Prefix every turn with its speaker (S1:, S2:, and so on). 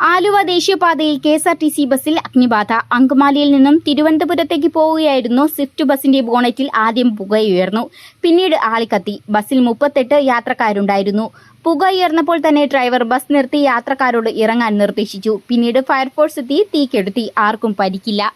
S1: ആലുവ ദേശീയപാതയിൽ K S R T C ബസ്സിൽ അഗ്നിബാധ. അങ്കമാലിയിൽ നിന്നും തിരുവനന്തപുരത്തേക്ക് പോവുകയായിരുന്നു സ്വിഫ്റ്റ് ബസിന്റെ ബോണറ്റിൽ ആദ്യം പുകയുയർന്നു. പിന്നീട് ആളിക്കത്തി. ബസ്സിൽ മുപ്പത്തെട്ട് യാത്രക്കാരുണ്ടായിരുന്നു. പുക ഉയർന്നപ്പോൾ തന്നെ ഡ്രൈവർ ബസ് നിർത്തി യാത്രക്കാരോട് ഇറങ്ങാൻ നിർദ്ദേശിച്ചു. പിന്നീട് ഫയർഫോഴ്സ് എത്തി തീ കെടുത്തി ആർക്കും പരിക്കില്ല.